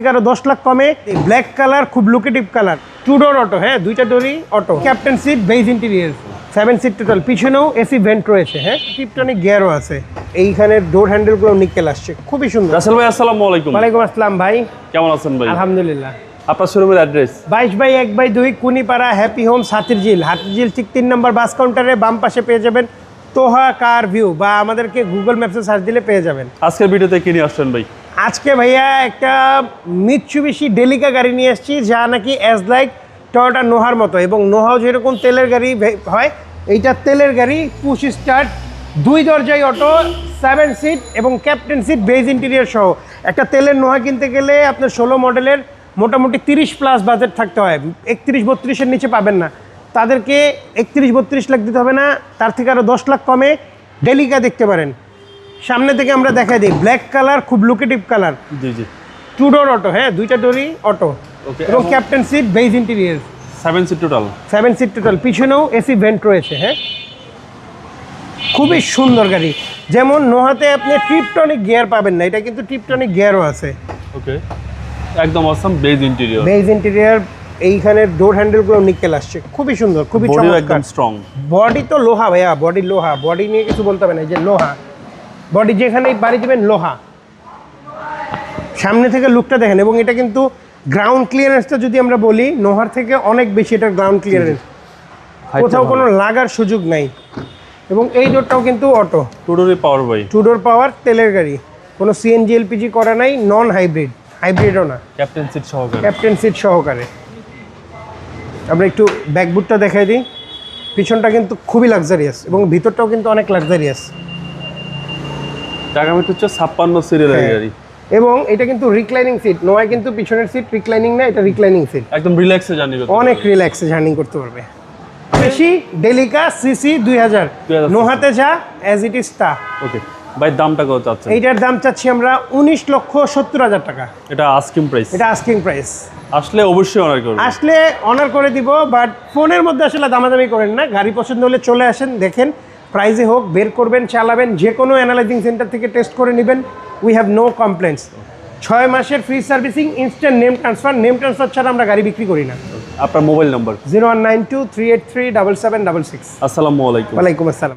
এগারো দশ লাখ কমে ব্ল্যাক কালার খুব lucrative colour two door auto হ্যাঁ দুইটা ডোরই auto captain seat beige interior seven seat total পিছনেও এসি ভেন্ট রয়েছে হ্যাঁ। টিপটনিক গিয়ারও আছে। এইখানে ডোর হ্যান্ডেলগুলো নিকেল আসছে। খুবই সুন্দর। রাসেল ভাই আসসালামু আলাইকুম। ওয়ালাইকুম আসসালাম ভাই। কেমন আছেন ভাই? আলহামদুলিল্লাহ। আপনার শোরুমের অ্যাড্রেস বাইশ বাই এক বাই দুই কুনিপাড়া হ্যাপি হোম হাতির ঝিল হাতির ঝিল ঠিক তিন নম্বর বাস কাউন্টারে বাম পাশে পেয়ে যাবেন তোহা কার ভিউ বা আমাদেরকে গুগল ম্যাপসে সার্চ দিলে পেয়ে যাবেন। আজকের ভিডিওতে কি নিয়ে আসছেন ভাই? আজকে ভাইয়া একটা মিৎসুবিশি ডেলিকা গাড়ি নিয়ে এসেছি, যা নাকি অ্যাজ লাইক টয়োটা নোহার মতো। এবং নোহাও যেরকম তেলের গাড়ি হয়, এইটা তেলের গাড়ি পুশ স্টার্ট দুই দরজায় অটো সেভেন সিট এবং ক্যাপ্টেন সিট বেজ ইন্টেরিয়র সহ। একটা তেলের নোহা কিনতে গেলে আপনার ষোলো মডেলের মোটামুটি তিরিশ প্লাস বাজেট থাকতে হয়। একত্রিশ বত্রিশের নিচে পাবেন না। তাদেরকে একত্রিশ বত্রিশ লাখ দিতে হবে না, তার থেকে আরও দশ লাখ কমে ডেলিকা দেখতে পারেন। সামনে থেকে আমরা দেখাই দিই। ব্ল্যাক কালার খুব লুকেটিভ কালার জি জি। টু ডোর অটো হ্যাঁ দুইটা ডোরই অটো এবং captain seat beige interior seven seat total seven seat total পিছনেও এসি ভেন্ট রয়েছে হ্যাঁ। খুবই সুন্দর গাড়ি। যেমন নোহাতে আপনি ট্রিপটনিক গিয়ার পাবেন না এটা কিন্তু ট্রিপটনিক গিয়ারও আছে। ওকে একদম awesome beige interior beige interior এইখানে ডোর হ্যান্ডেলগুলো নিকেল আসছে। খুবই সুন্দর খুবই চমৎকার। একদম স্ট্রং বডি তো লোহা ভাইয়া বডি লোহা। বডি নিয়ে কিছু বলতে হবে না এই যে লোহা। বডি যেখানেই বাড়ি দেবেন লোহা। সামনে থেকে লুকটা দেখেন এবং এটা কিন্তু গ্রাউন্ড ক্লিয়ারেন্সটা যদি আমরা বলি নোহার থেকে অনেক বেশি এটার গ্রাউন্ড ক্লিয়ারেন্স কোথাও কোনো লাগার সুযোগ নাই। এবং এই ডোরটাও কিন্তু অটো টোটালি পাওয়ার ভাই টুডোর পাওয়ার তেলের গাড়ি। কোনো সিএনজি এলপিজি করা নাই নন হাইব্রিড হাইব্রিডও না। ক্যাপ্টেন সিট সহকারে। ক্যাপ্টেন সিট সহকারে। আমরা একটু ব্যাকবুটটা দেখাই দিই। পিছনটা কিন্তু খুবই লাক্সারিয়াস এবং ভিতরটাও কিন্তু অনেক লাক্সারিয়াস টাকা মিট হচ্ছে ছাপ্পান্ন সিরিয়ালের হ্যাঁ। গাড়ি। এবং এটা কিন্তু রিক্লাইনিং সিট নয় কিন্তু পিছনের সিট রিক্লাইনিং না এটা রিক্লাইনিং সিট একদম রিল্যাক্সে জার্নি করতে অনেক রিল্যাক্সে জার্নি করতে পারবে। বেশি ডেলিকা সিসি দুই হাজার। 2000 নোহাতে যা অ্যাজ ইট ইজ তা। ওকে ভাই দামটা কত চাচ্ছেন? এইটার দাম চাচ্ছি আমরা উনিশ লক্ষ সত্তর হাজার টাকা। এটা আস্কিং প্রাইস এটা আস্কিং প্রাইস আসলে অবশ্যই অনার করবেন। আসলে অনার করে দিব বাট ফোনের মধ্যে আসলে দামাদামি করেন না। গাড়ি পছন্দ হলে চলে আসেন দেখেন। প্রাইজে হোক বের করবেন চালাবেন যে কোনো অ্যানালাইজিং সেন্টার থেকে টেস্ট করে নেবেন। উই হ্যাভ নো কমপ্লেন্টস ছয় মাসের free servicing instant name transfer name transfer ছাড়া আমরা গাড়ি বিক্রি করি না। আপনার mobile number zero one nine two three eight three double seven double six আসসালামু আলাইকুম। ওয়ালাইকুম আসসালাম।